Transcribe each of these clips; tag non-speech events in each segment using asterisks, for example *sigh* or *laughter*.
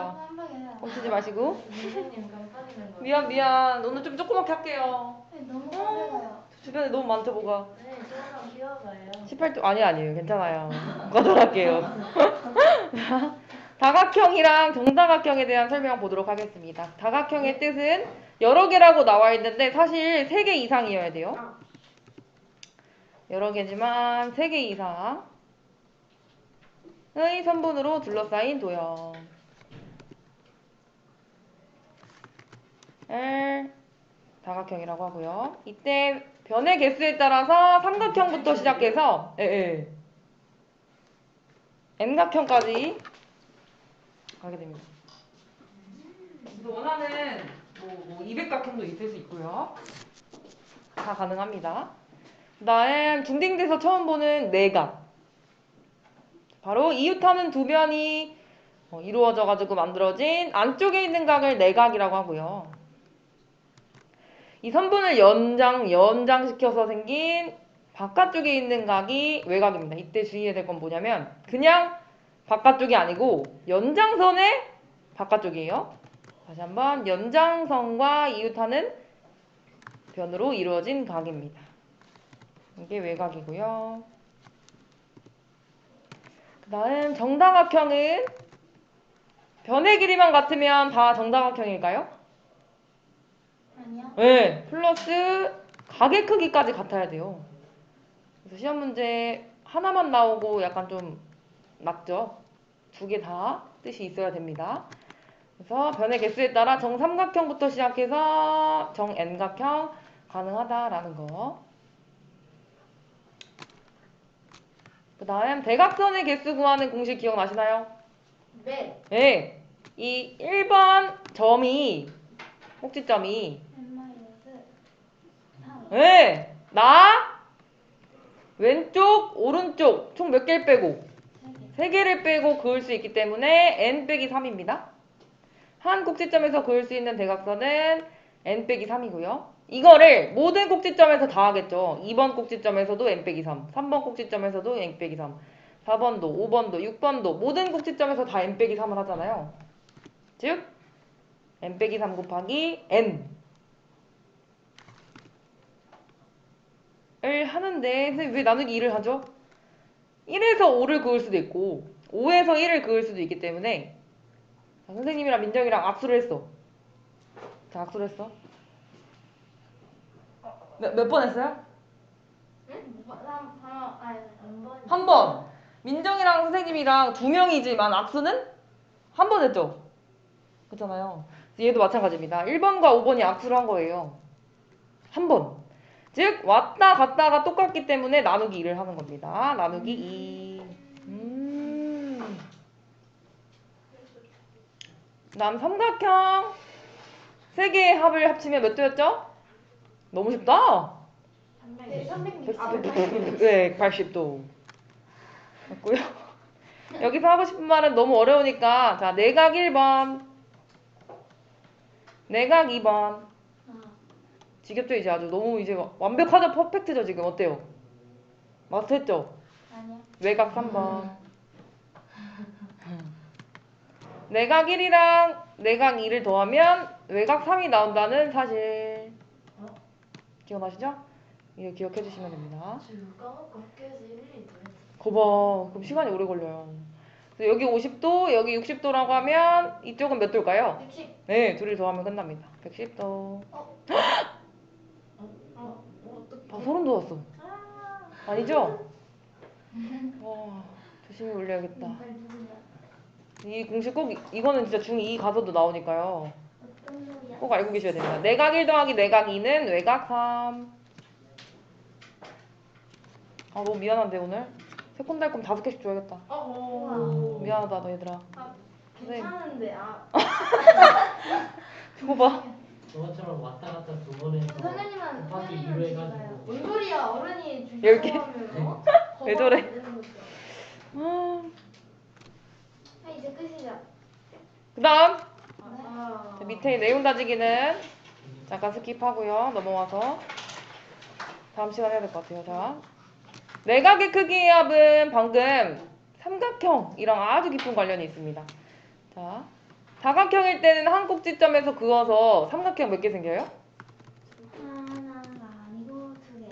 해요. 멈추지 마시고. 미안 미안. 오늘 좀 조그맣게 할게요. 네, 너무 빨라요. 주변에 너무 많죠 뭐가. 네, 조금만 키워봐요. 18도 아니 아니에요 괜찮아요. 거절할게요. *laughs* 다각형이랑 정다각형에 대한 설명 보도록 하겠습니다. 다각형의 뜻은 여러 개라고 나와 있는데 사실 세 개 이상이어야 돼요. 여러 개지만 세 개 이상의 선분으로 둘러싸인 도형. 을 다각형이라고 하고요. 이때 변의 개수에 따라서 삼각형부터 시작해서 예, 예. n각형까지 가게 됩니다. 그래서 원하는 뭐, 뭐 200각형도 있을 수 있고요. 다 가능합니다. 그다음 중딩돼서 처음 보는 내각. 바로 이웃하는 두 변이 어, 이루어져 가지고 만들어진 안쪽에 있는 각을 내각이라고 하고요. 이 선분을 연장 연장시켜서 생긴 바깥쪽에 있는 각이 외곽입니다. 이때 주의해야 될 건 뭐냐면 그냥 바깥쪽이 아니고 연장선의 바깥쪽이에요. 다시 한번 연장선과 이웃하는 변으로 이루어진 각입니다. 이게 외곽이고요. 그 다음 정다각형은 변의 길이만 같으면 다 정다각형일까요? 아니요. 네, 플러스 각의 크기까지 같아야 돼요. 그래서 시험 문제 하나만 나오고 약간 좀 낮죠? 두 개 다 뜻이 있어야 됩니다. 그래서 변의 개수에 따라 정삼각형부터 시작해서 정n각형 가능하다라는 거. 그 다음 대각선의 개수 구하는 공식 기억나시나요? 네. 네. 이 1번 점이 꼭지점이 n 마이너스 3. 네. 나 왼쪽 오른쪽 총 몇 개를 빼고 세 개를 빼고 그을 수 있기 때문에 n 빼기 3입니다. 한 꼭지점에서 그을 수 있는 대각선은 n 빼기 3이고요. 이거를 모든 꼭지점에서 다 하겠죠. 2번 꼭지점에서도 n 빼기 3, 3번 꼭지점에서도 n 빼기 3, 4번도, 5번도, 6번도 모든 꼭지점에서 다 n 빼기 3을 하잖아요. 즉 n 빼기 3 곱하기 n 을 하는데 선생님 왜 나누기 2를 하죠? 1에서 5를 그을 수도 있고 5에서 1을 그을 수도 있기 때문에 자, 선생님이랑 민정이랑 악수를 했어. 자, 악수를 했어. 몇몇번 했어요? 한 번. 민정이랑 선생님이랑 두 명이지만 악수는 한 번 했죠. 그렇잖아요. 얘도 마찬가지입니다. 1번과 5번이 악수를 한 거예요. 한 번. 즉 왔다 갔다가 똑같기 때문에 나누기 2를 하는 겁니다. 나누기 2. 음. 남 삼각형 세 개의 합을 합치면 몇 도였죠? 너무 쉽다. 네, 360. 아, 네, 80도. 맞고요. 여기서 하고 싶은 말은 너무 어려우니까 자 내각 1번 내각 2번 아, 지겹죠 이제 아주 너무 이제 완벽하죠 퍼펙트죠 지금 어때요? 마스터했죠? 아니요. 외곽 3번 *laughs* 내각 1이랑 내각 2를 더하면 외곽 3이 나온다는 사실 어? 기억나시죠? 이거 기억해 주시면 됩니다 지금 까먹고 학교에서 1일이 더 했어. 거봐 그럼 시간이 오래 걸려요 그래서 여기 50도 여기 60도라고 하면 이쪽은 몇 도일까요? 60. 네 둘이 더하면 끝납니다 110도 어? 어? *laughs* 아 소름 돋았어 아, 아니죠? 와 조심히 올려야겠다. 이 공식 꼭 이- 이거는 진짜 중2 가서도 나오니까요 어떤 놈이야? 꼭 알고 계셔야 됩니다 내각 1 더하기 내각 2는 외각 3 아 너무 미안한데 오늘 새콤달콤 다섯 개씩 줘야겠다 어. 미안하다 너희들아 아, 괜찮은데, 아. *laughs* 이거 봐 저것처럼 왔다 갔다 두 번 해서 선생님은, 곱하기 선생님은 2로 주잖아요. 해가지고 뭔 소리야, 어른이 주시고 열 개? 하면, 어? 왜 저래? 아, 아, 이제 끝이죠. 그 다음 아. 밑에 내용 다지기는 잠깐 스킵하고요. 넘어와서 다음 시간에 해야 될 것 같아요. 자, 내각의 크기의 합은 방금 삼각형이랑 아주 깊은 관련이 있습니다. 자, 다각형일 때는 한 꼭지점에서 그어서 삼각형 몇 개 생겨요? 하나가 아니고 두 개.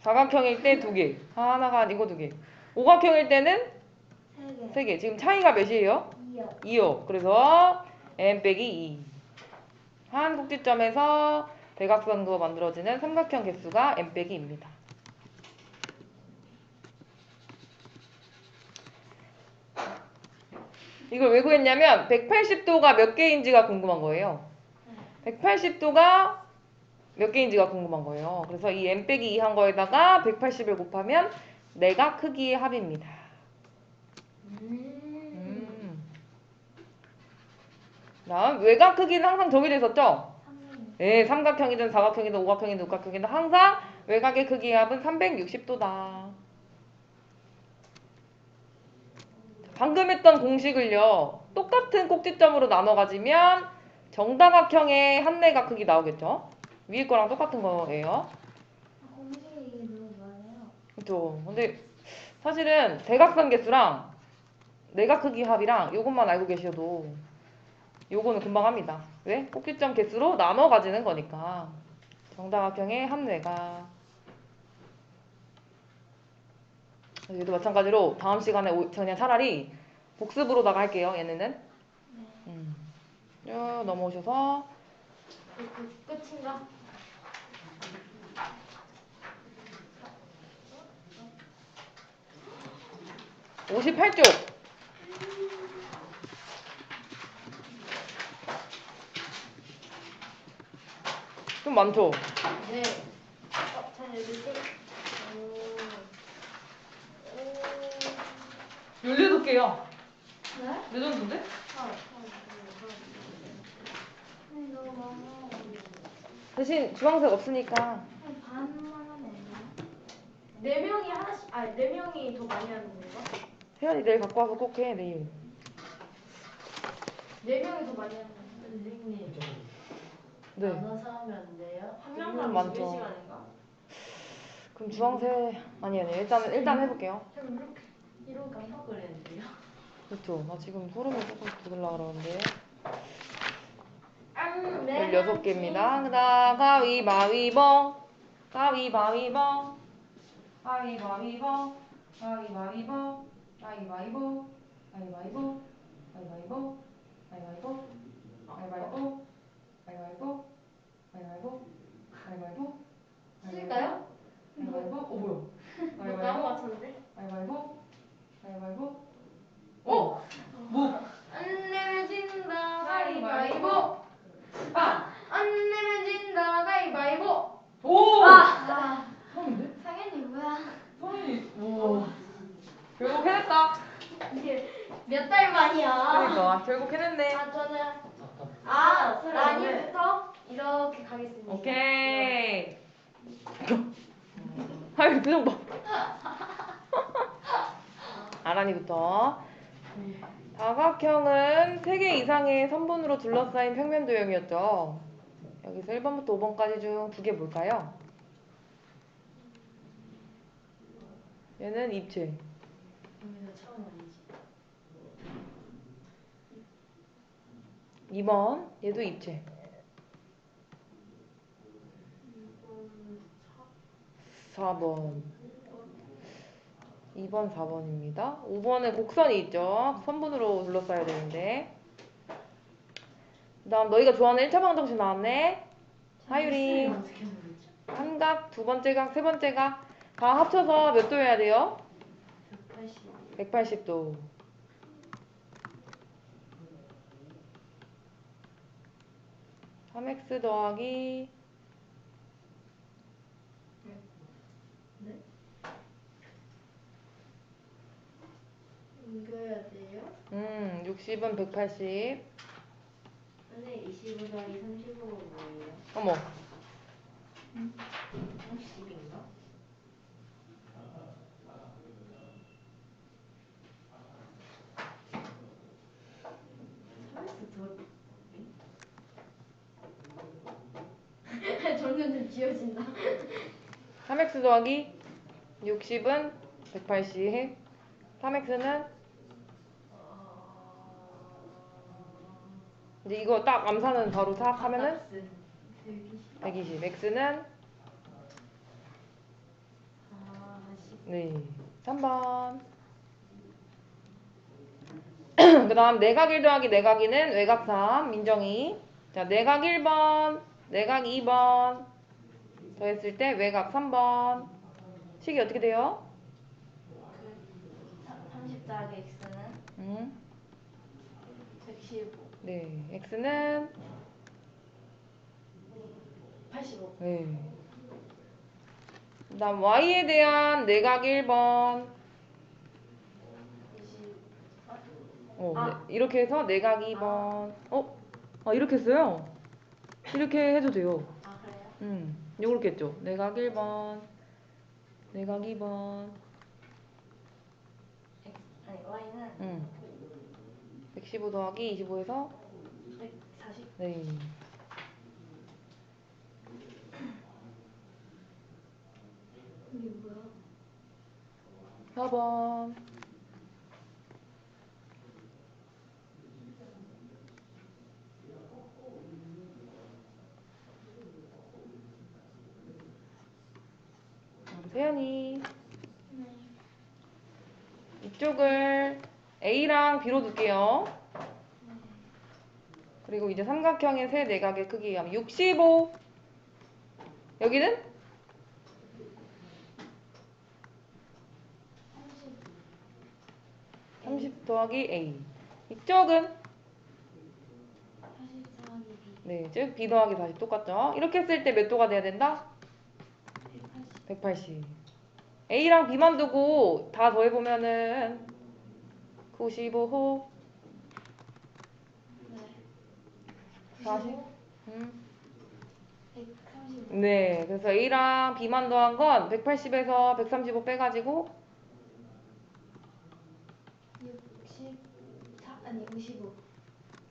사각형일 때 두 개. 하나가 아니고 두 개. 오각형일 때는 세 개. 세 개. 지금 차이가 몇이에요? 이요. 2요. 그래서 n 빼기 2. 한 꼭지점에서 대각선 그어 만들어지는 삼각형 개수가 n 빼기 2입니다. 이걸 왜 구했냐면 180도가 몇 개인지가 궁금한 거예요. 180도가 몇 개인지가 궁금한 거예요. 그래서 이 n 빼기 2 한 거에다가 180을 곱하면 내가 크기의 합입니다. 음. 다음 외곽 크기는 항상 정해져 있었죠? 삼 네, 삼각형이든 사각형이든 오각형이든 육각형이든 항상 외곽의 크기의 합은 360도다. 방금 했던 공식을요. 똑같은 꼭지점으로 나눠 가지면 정다각형의 한내각 크기 나오겠죠? 위에 거랑 똑같은 거예요. 그렇죠. 근데 사실은 대각선 개수랑 내각 크기 합이랑 요것만 알고 계셔도 요거는 금방 합니다. 왜? 꼭지점 개수로 나눠 가지는 거니까. 정다각형의 합내각. 얘도 마찬가지로 다음 시간에 오- 그냥 차라리 복습으로다가 할게요. 얘네는. 음. 쭉 넘어오셔서 끝인가? 오십팔 쪽 좀 많죠? 네. 어, 자 여기 좀. 오. 오. 18개요. 네? 레전드인데? 아, 아, 아니 너무 많아. 대신 주황색 없으니까 반만 하면? 네 명이 하나씩, 아니 네 명이 더 많이 하는 건가? 혜연이 내일 갖고 와서 꼭 해, 내일. 네 명이 더 많이 하는 건가? 선생님. 네. 나눠서 하면 안 돼요? 한 음, 명당 많죠. 두개 시간인가? 그럼 주황색 아니 아니 일단 일단 해볼게요. 지금 이렇게 이렇게 깜빡거리는데요? 그렇죠. 나 지금 소름이 조금 돋으려 그러는데. 음, 16개입니다. 그 다음 가위바위보 가위바위보 가위바위보 가위바위보 가위바위보 가위바위보 가위바위보 가위바위보 가위바위보 가위바위보 가위바위보 가위바위보 쓸까요? 가위바위보 어 뭐야 너무 가위바위보 맞췄는데? 가위바위보 가위바위보 어? 뭐? 안 내면 진다 가위바위보. 아! 안 내면 진다 가위바위보 오! 아, 처음인데? 상현이 뭐야? 성인이 오 결국 해냈다 이게 몇 달 만이야 그러니까 결국 해냈네 아 저는. 아 라니부터 이렇게 가겠습니다 오케이 하유 표정 봐 *laughs* 아란이부터. 다각형은 3개 이상의 선분으로 둘러싸인 평면 도형이었죠. 여기서 1번부터 5번까지 중 두 개 뭘까요? 얘는 입체. 여기서 처음 아니지 2번 얘도 입체. 4번 2번 4번입니다. 5번에 곡선이 있죠. 선분으로 둘러싸야 되는데. 그 다음 너희가 좋아하는 1차 방정식 나왔네. 하유리. 모르죠? 한각 두 번째 각 세 번째 각 다 합쳐서 몇도 해야 돼요? 180 180도. 삼 x 더하기 옮겨야 돼요? 음 60은 180 근데 25 더하기 35가 뭐예요? 어머 10인가? 점점 *laughs* 좀 지워진다. 3x 더하기 60은 180 3x는 이제 이거 딱 암산은 바로 싹 하면은 X. 120. x는 아, 10. 네 3번. 그 다음 내각 1 더하기 내각 2는 외곽 3 민정이 자 내각 1번 내각 2번 더했을 때 외곽 3번 식이 어떻게 돼요? 30 더하기 X는 음, 115. 네 x는 85. 네. 그 다음 y에 대한 내각 1번 20. 어, 아. 네, 이렇게 해서 내각 2번 어? 아 이렇게 했어요? 이렇게 해도 돼요 아, 그래요? 음, 요렇게 했죠. 내각 1번, 내각 2번, X. 아니, Y는 음. 115 더하기 25에서 140. 네. 이게 뭐야? 4번. 세연이 이쪽을 A랑 B로 둘게요. 그리고 이제 삼각형의 세 내각의 크기 하면 65. 여기는 30 더하기 A. 이쪽은 40 더하기 B. 네, 즉 B 더하기 40 똑같죠? 이렇게 했을 때몇 도가 돼야 된다? 180. 180. A랑 B만 두고 다 더해보면은 95호, 네. 40. 음. 135. 네, 그래서 A랑 B만 더한 건 180에서 135 빼가지고 64 아니 55.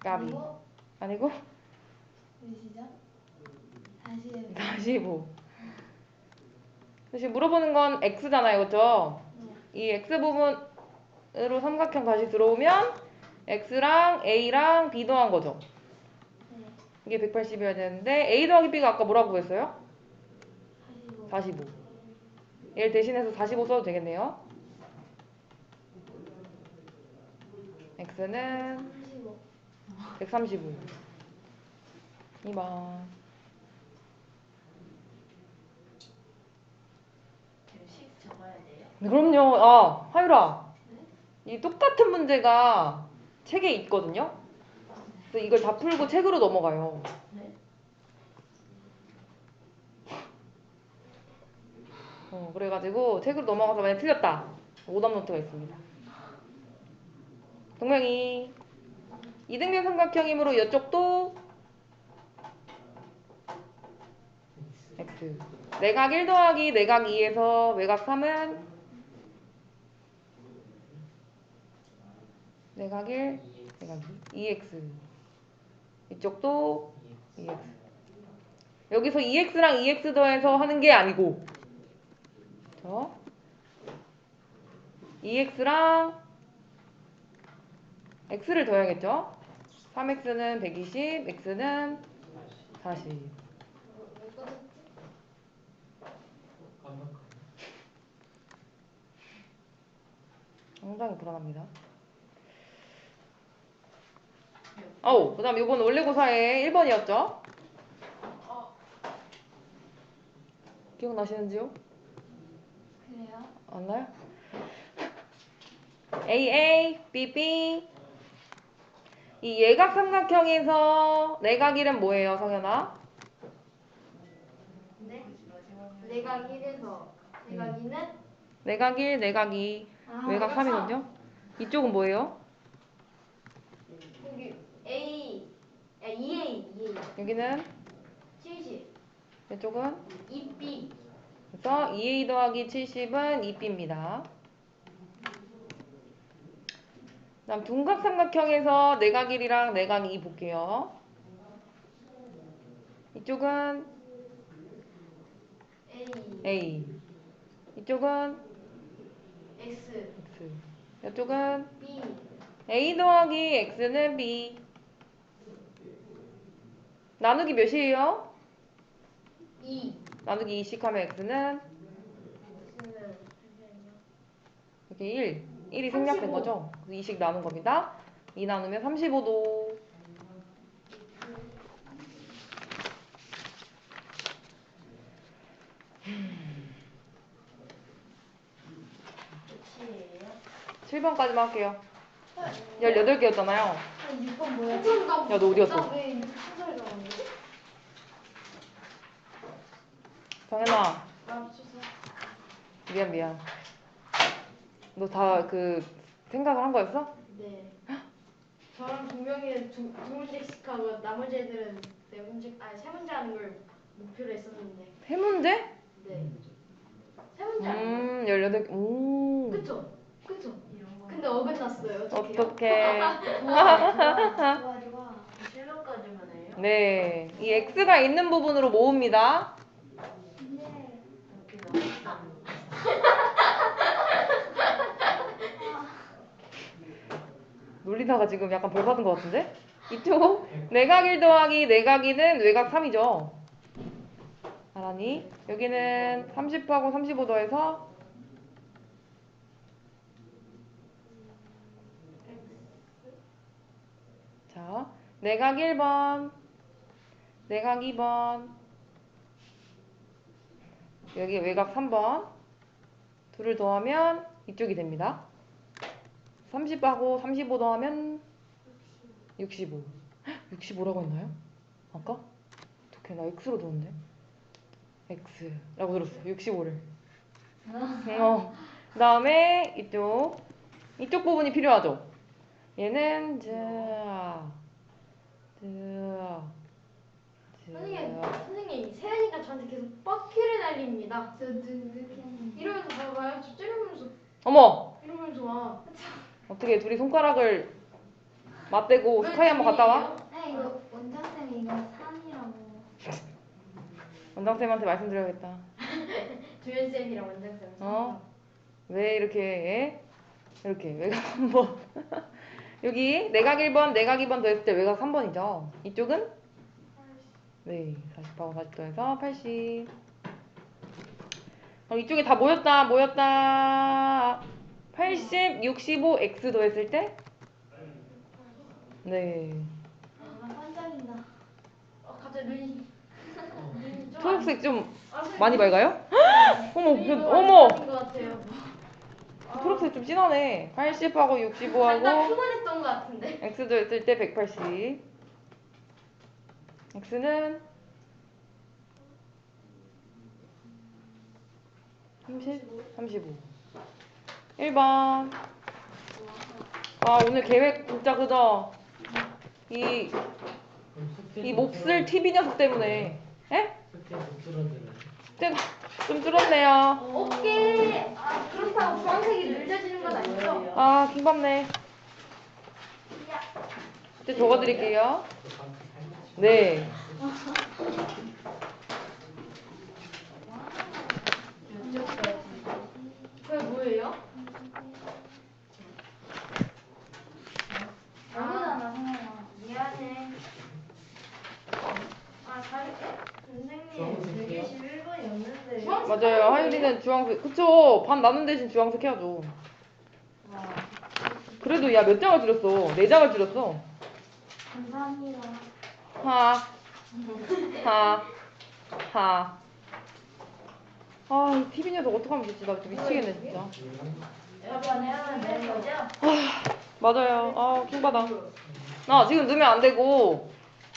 까비. 그리고 아니고 몇이죠? 40. 45. 지금 물어보는 건 X잖아요, 그렇죠? 이 X 부분 으로 삼각형 다시 들어오면 X랑 A랑 B 더한 거죠. 네. 이게 180이어야 되는데 A 더하기 B가 아까 뭐라고 했어요? 45. 45. 얘를 대신해서 45 써도 되겠네요. X는 35. 135. 2번. 식 적어야 돼요? 네, 그럼요. 아, 하유라. 이 똑같은 문제가 책에 있거든요. 그래서 이걸 다 풀고 책으로 넘어가요. 네. 어, 그래가지고 책으로 넘어가서 만약 틀렸다. 오답 노트가 있습니다. 동명이 이등변 삼각형이므로 이쪽도 x. 내각 1 더하기 내각 2에서 외각 3은 내각 1, 내각 2, 2x. 이쪽도 2x. 여기서 2x랑 2x 더해서 하는 게 아니고 저 2x랑 x를 더해야겠죠? 3x는 120, x는 40. 몇 가지? 깜빡. 상당히 불안합니다. 아우, 그 다음 이번 원래고사의 1번이었죠? 기억나시는지요? 그래요? 안 나요? A A B B 이 예각 삼각형에서 내각 1은 뭐예요, 성현아? 네. 내각 1에서 내각 2는 내각 1, 내각 2, 아, 외각 3이거든요. 이쪽은 뭐예요? 여기 A 아, 2A 2A 여기는? 70 이쪽은? 2B 그래서 2A 더하기 70은 2B입니다. 다음 둔각 삼각형에서 내각 1이랑 내각 2 볼게요. 이쪽은? A. A, 이쪽은? X. X, 이쪽은? B. A 더하기 X는 B. 나누기 몇이에요? 2. 나누기 2씩 하면 x는 이렇게 1. 1이 생략된 35. 거죠? 2씩 나눈 겁니다. 2 나누면 35도. 끝이에요. 7번까지만 할게요. 18개였잖아요. 6번 뭐야? 야, 너 어디 갔어? 나왜 6순서를 적었는데? 정현아. 미안, 미안. 너 다 그 생각을 한 거였어? 네. 저랑 동명이는 두, 두 문제씩 하고 나머지 애들은 네 문제, 아니 세 문제 하는 걸 목표로 했었는데. 세 문제? 네. 세 문제 안 해요. 음, 18개. 오. 그쵸? 그쵸? 근데 어긋났어요. 어떡해요? 어떡해. *laughs* 좋아 좋아. 실로까지만 해요? 네. 이 x가 있는 부분으로 모읍니다. 네. *laughs* 놀리다가 지금 약간 벌 받은 것 같은데? 이쪽 내각 1 더하기 내각 2는 외곽 3이죠. 알았니? 여기는 30하고 35 더해서 자, 내각 1번, 내각 2번, 여기 외곽 3번, 둘을 더하면 이쪽이 됩니다. 30하고 35 더하면 65. 65라고 했나요? 아까? 어떻게 나 X로 들었는데? X라고 들었어. 65를. 어. 그 다음에 이쪽 이쪽 부분이 필요하죠. 얘는 자, 자, 선생님, 자. 선생님, 세연이가 저한테 계속 뻑큐를 날립니다. 저 누구게 하는 이러면서 봐봐요. 저 찌르면서, 어머, 이러면서 와. 어떻게 둘이 손가락을 맞대고 스카이 한번 갔다 와? 아 이거 원장쌤 이거 산이라고. 원장쌤한테 말씀드려야겠다. *laughs* 주연쌤이랑 원장쌤. 어? 왜 이렇게 해? 이렇게 외곽 3번 *laughs* 여기 내각 1번 내각 2번 더했을 때 외곽 3번이죠 이쪽은? 네 40하고 40 더해서 80 그럼 이쪽에 다 모였다 모였다 80, 65, X 더했을 때? 네아 반짝인다. 어, 갑자기 눈이. 눈이 좀. 초록색 좀 안- 많이 밝아요? *gasps* 어머 눈이 그, 어머 안 좋아진 것 같아요. 아, 초록색 좀 진하네 80하고 살짝 65하고 피곤했던 것 같은데. x도 했을 때 180. X는 30, 35. 1번. 와, 오늘 계획 진짜 그죠? 이, 이 몹쓸 TV 녀석 때문에. 에? 좀, 좀 줄었네요. 오케이. 아, 그렇다고 주황색이 늦어지는 건 아니죠? 아, 킹받네. 이제 적어드릴게요. 네. 그게 뭐예요? 성현아. 미안해. 아, 가르쳐? 선생님, 되게 11번이었는데. 맞아요. 하율이는 주황색. 그쵸. 반 나눈 대신 주황색 해야죠. 그래도 야 몇 장을 줄였어? 네 장을 줄였어. 감사합니다. 하. 하. 하. 아, 이 TV 녀석 어떡하면 좋지? 나 미치겠네, 진짜. 여러분 해면 되는 거죠? 맞아요. 아, 킹받아. 나 지금 넣으면 안 되고,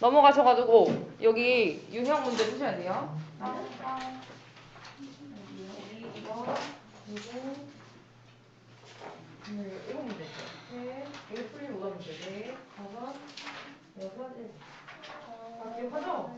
넘어가셔가지고, 여기 유형 문제 푸셔야 돼요. 네, 일곱 문제. 네, 이거 풀리면 오다 문제. 네, 다섯, 여섯, 일곱. 아, 기억하죠?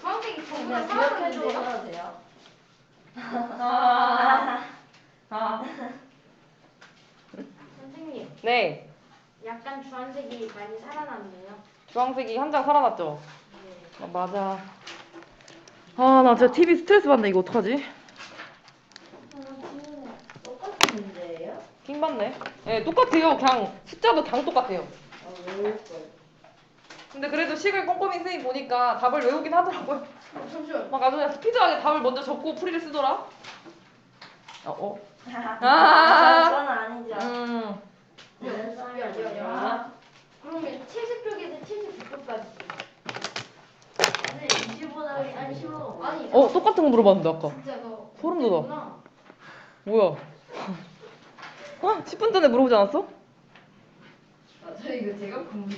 주황색이 전부 다 그냥 기억해주고 사라졌는데요? 살아도 돼요? 아, 아. 선생님, 네, 약간 주황색이 많이 살아났네요. 주황색이 한장 살아났죠? 네. 아, 맞아. 아, 나 진짜 TV 스트레스 받네. 이거 어떡하지? 똑같은 문제예요? 킹 받네. 네, 똑같아요. 그냥 숫자도 당 똑같아요. 아, 외울 걸. 근데 그래도 식을 꼼꼼히 선생님 보니까 답을 외우긴 하더라고요. 어, 잠시만. 막 아주 그냥 스피드하게 답을 먼저 적고 풀이를 쓰더라. 어, 어. 아, *laughs* 아. 저는 아니죠. 음. 야, 야, 야, 야. 그러면 70쪽에서 79쪽까지. 근데 20보다 아니 15. 아니, 어, 똑같은 거 물어봤는데 아까. 진짜 너. 소름 돋아. 그때구나. 뭐야? 어? 10분 전에 물어보지 않았어? 아, 저 이거 제가 공부